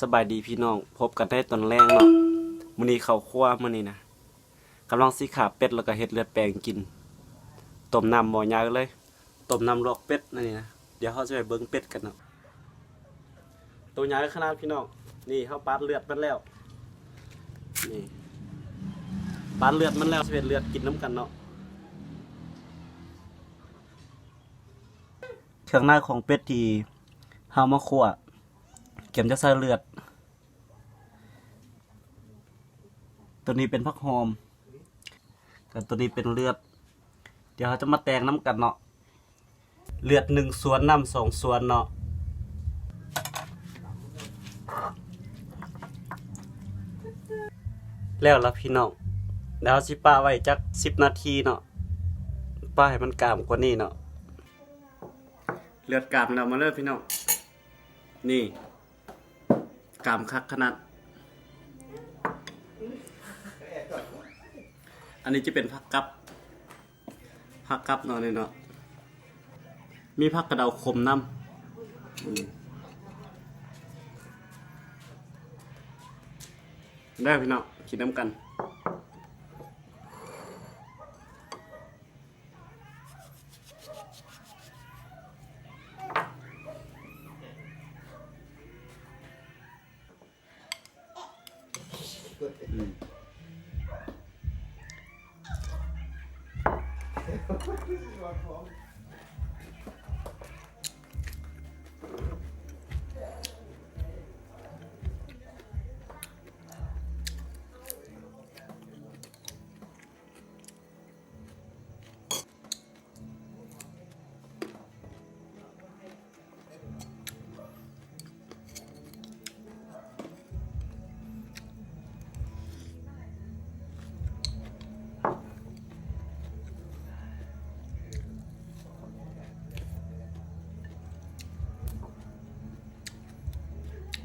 สบายดีพี่น้อง พบกันได้ตอนแรงเนาะมื้อนี้ข้าคั่วมื้อนี้นะกำลังสิขาเป็ดแล้วก็เฮ็ดเลือดแปลงกินต้มน้ำหม้อยาวเลยต้มน้ำลวกเป็ดนั่นนี่นะเดี๋ยวเราจะไปเบิ่งเป็ดกันเนาะตัวใหญ่ขนาดพี่น้องนี่เฮาปาดเลือดมันแล้วนี่ปาดเลือดมันแล้วเฮ็ดเลือดกินน้ำกันเนาะเครื่องในของเป็ดที่เฮามาคั่ว เข็มจะใส่เลือด ตัวนี้เป็นพักหอมกับตัวนี้เป็นเลือด เดี๋ยวเราจะมาแตงน้ำกันเนาะ เลือดหนึ่งส่วนน้ำสองส่วนเนาะแล้วละพี่น้องเดี๋ยวสิป้าไว้จักสิบนาทีเนาะป้าให้มันกามกว่านี้เนาะเลือดกามเรามาเลยพี่น้องนี่ กามคักขนาด อันนี้จะเป็นผักกับผักกับเนาะนี่เนาะ มีผักกระเดาคมน้ำได้พี่น้องกินน้ำกัน 嗯。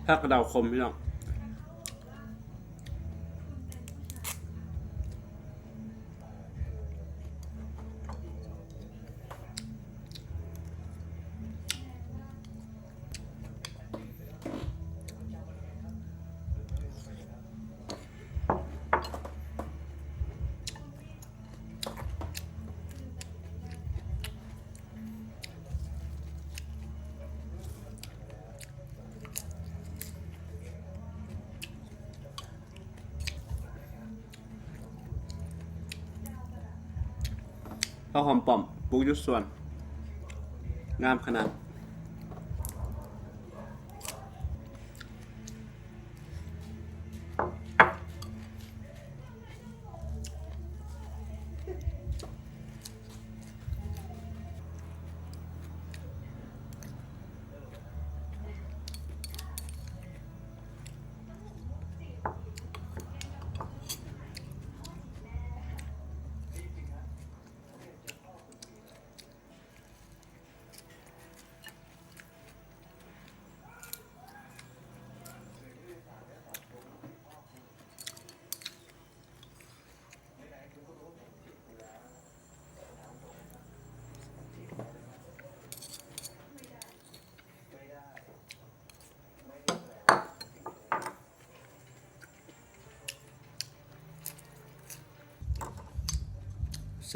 ถ้ากระเดาคมพี่น้อง ข้าวหอมป่อมปลูกยุดส่วน งามขนาด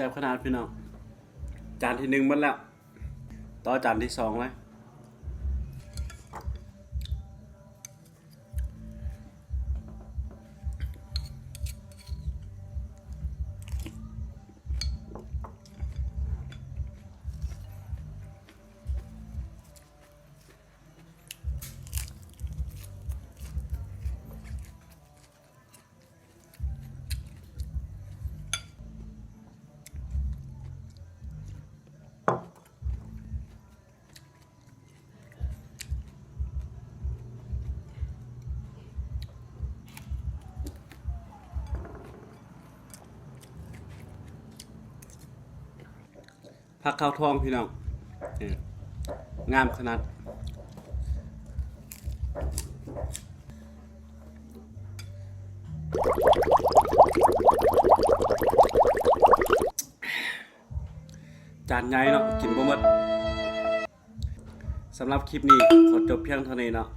ซ่บขนาดพี่น้อง จานที่หนึ่งหมดแล้ว ต่อจานที่สองเลย ผักข้าวทองพี่น้องงามขนาดจานใหญ่เนาะกินบ่หมดสำหรับคลิปนี้ขอจบเพียงเท่านี้เนาะ